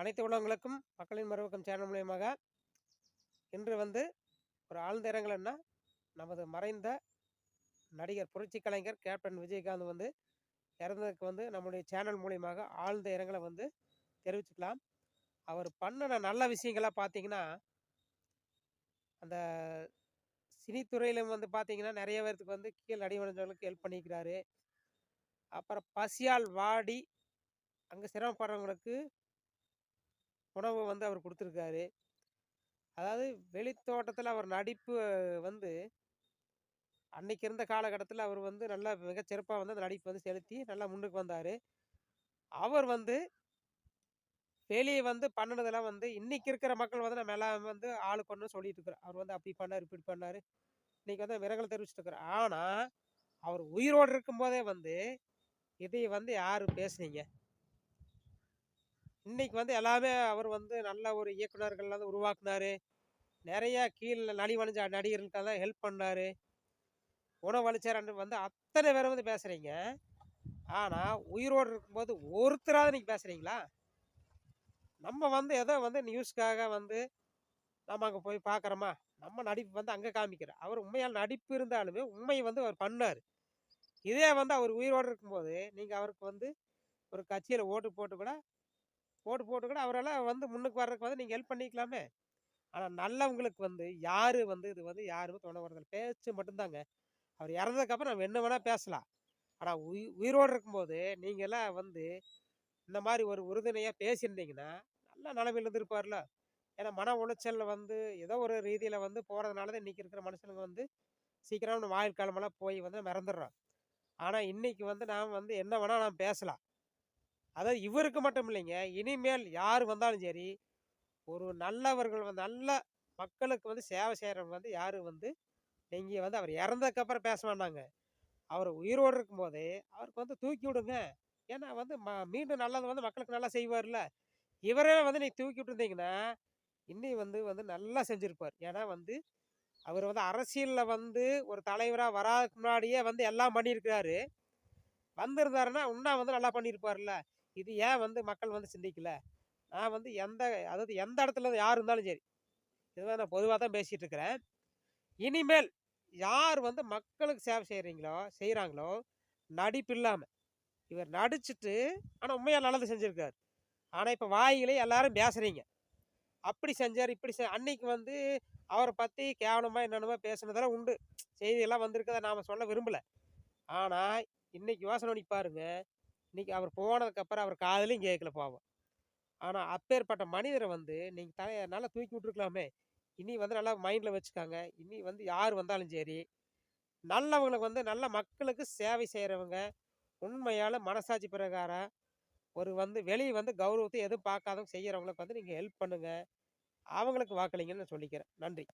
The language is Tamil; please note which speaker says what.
Speaker 1: அனைத்து உலகங்களுக்கும் மக்களின் மறுபக்கம் சேனல் மூலியமாக இன்று வந்து ஒரு ஆழ்ந்த இரங்கல்னா நமது மறைந்த நடிகர் புரட்சி கலைஞர் கேப்டன் விஜயகாந்த் வந்து இறந்ததுக்கு வந்து நம்முடைய சேனல் மூலியமாக ஆழ்ந்த இரங்கலை வந்து தெரிவிச்சுக்கலாம். அவர் பண்ணின நல்ல விஷயங்களாக பார்த்தீங்கன்னா அந்த சினித்துறையிலும் வந்து பார்த்தீங்கன்னா நிறைய பேர்த்துக்கு வந்து கீழ் அடிவடைஞ்சவங்களுக்கு ஹெல்ப் பண்ணிக்கிறாரு. அப்புறம் பசியால் வாடி அங்கே சிரமப்படுறவங்களுக்கு உணவு வந்து அவர் கொடுத்துருக்காரு. அதாவது வெளித்தோட்டத்தில் அவர் நடிப்பு வந்து அன்னைக்கு இருந்த காலகட்டத்தில் அவர் வந்து நல்லா மிகச்சிறப்பாக வந்து அந்த நடிப்பு வந்து செலுத்தி நல்லா முன்னுக்கு வந்தார். அவர் வந்து வெளியே வந்து பண்ணினதெல்லாம் வந்து இன்னைக்கு இருக்கிற மக்கள் வந்து நம்ம எல்லாம் வந்து ஆளுக்கு ஒன்று சொல்லிட்டு இருக்கிறோம். அவர் வந்து அப்படி பண்ணார் இப்படி பண்ணார். இன்னைக்கு வந்து விரங்கல் தெரிவிச்சுட்டு இருக்கிறார் ஆனால் அவர் உயிரோடு இருக்கும்போதே வந்து இதை வந்து யார் பேசுனீங்க? இன்னைக்கு வந்து எல்லாமே அவர் வந்து நல்ல ஒரு இயக்குனர்கள் வந்து உருவாக்குனாரு. நிறைய கீழே நலிவடைஞ்ச நடிகர்களுக்கெல்லாம் ஹெல்ப் பண்ணாரு. உணவளிச்சார் வந்து அத்தனை பேரை வந்து பேசுறீங்க. ஆனால் உயிரோடு இருக்கும்போது ஒருத்தராவது நீங்கள் பேசுறீங்களா? நம்ம வந்து ஏதோ வந்து நியூஸ்க்காக வந்து நம்ம அங்கே போய் பார்க்குறோமா நம்ம நடிப்பு வந்து அங்கே காமிக்கிறோம் அவர் உண்மையால் நடிப்பு இருந்தாலுமே உண்மையை வந்து அவர் பண்ணார். இதே வந்து அவர் உயிரோடு இருக்கும்போது நீங்கள் அவருக்கு வந்து ஒரு கட்சியில் ஓட்டு போட்டு கூட ஓட்டு போட்டு கூட அவரெல்லாம் வந்து முன்னுக்கு வர்றதுக்கு வந்து நீங்கள் ஹெல்ப் பண்ணிக்கலாமே. ஆனால் நல்லவங்களுக்கு வந்து யார் வந்து இது வந்து யாருமே துணை வரதில்லை பேச்சு மட்டும்தாங்க. அவர் இறந்ததுக்கப்புறம் நம்ம என்ன வேணால் பேசலாம். ஆனால் உயி உயிரோடு இருக்கும்போது நீங்களாம் வந்து இந்த மாதிரி ஒரு உறுதுணையாக பேசியிருந்தீங்கன்னா நல்ல நிலமையில் இருந்திருப்பார்ல. ஏன்னா மன உளைச்சலில் வந்து ஏதோ ஒரு ரீதியில் வந்து போகிறதுனால தான் இன்றைக்கி இருக்கிற மனுஷனுங்க வந்து சீக்கிரம் வாயில் காலமெல்லாம் போய் வந்து மறந்துடுறோம் ஆனால் இன்றைக்கி வந்து நாம் வந்து என்ன வேணால் நாம் பேசலாம். அதாவது இவருக்கு மட்டும் இல்லைங்க. இனிமேல் யார் வந்தாலும் சரி ஒரு நல்லவர்கள் வந்து நல்ல மக்களுக்கு வந்து சேவை செய்கிறவங்க வந்து யார் வந்து நீங்கள் வந்து அவர் இறந்ததுக்கப்புறம் பேச வேண்டாங்க. அவர் உயிரோடு இருக்கும்போது அவருக்கு வந்து தூக்கி விடுங்க. ஏன்னா வந்து ம மீண்டும் நல்லது வந்து மக்களுக்கு நல்லா செய்வார்ல. இவரே வந்து நீங்கள் தூக்கி விட்டுருந்தீங்கன்னா இன்னி வந்து வந்து நல்லா செஞ்சுருப்பார். ஏன்னா வந்து அவர் வந்து அரசியலில் வந்து ஒரு தலைவராக வராதுக்கு முன்னாடியே வந்து எல்லாம் பண்ணியிருக்கிறாரு. வந்திருந்தாருன்னா இன்னும் வந்து நல்லா பண்ணியிருப்பார்ல இது ஏன் வந்து மக்கள் வந்து சிந்திக்கல? நான் வந்து எந்த அதாவது எந்த இடத்துல யார் இருந்தாலும் சரி இதுதான் நான் பொதுவாக தான் பேசிகிட்டு இருக்கிறேன். இனிமேல் யார் வந்து மக்களுக்கு சேவை செய்கிறீங்களோ செய்கிறாங்களோ நடிப்பு இல்லாமல் இவர் நடிச்சுட்டு ஆனால் உண்மையாக நல்லது செஞ்சுருக்காரு. ஆனால் இப்போ வாயிலே எல்லாரும் பேசுகிறீங்க அப்படி செஞ்சார் இப்படி செ அன்னைக்கு வந்து அவரை பற்றி கேவலமாக என்னென்னமோ பேசுனதெல்லாம் உண்டு. செய்தியெல்லாம் வந்திருக்கதை நாம் சொல்ல விரும்பலை. ஆனால் இன்னைக்கு யோசனை பண்ணி பாருங்க இன்றைக்கி அவர் போனதுக்கப்புறம் அவர் காதலையும் கேட்கல பாவம். ஆனால் அப்பேற்பட்ட மனிதரை வந்து நீங்கள் தலையை நல்லா தூக்கி விட்ருக்கலாமே இனி வந்து நல்லா மைண்டில் வச்சுக்காங்க. இனி வந்து யார் வந்தாலும் சரி நல்லவங்களுக்கு வந்து நல்ல மக்களுக்கு சேவை செய்கிறவங்க உண்மையால் மனசாட்சி பிரகாரம் ஒரு வந்து வெளியே வந்து கௌரவத்தை எதுவும் பார்க்காதவங்க செய்கிறவங்களுக்கு வந்து நீங்கள் ஹெல்ப் பண்ணுங்கள் அவங்களுக்கு வாக்களிங்கன்னு நான் சொல்லிக்கிறேன். நன்றி.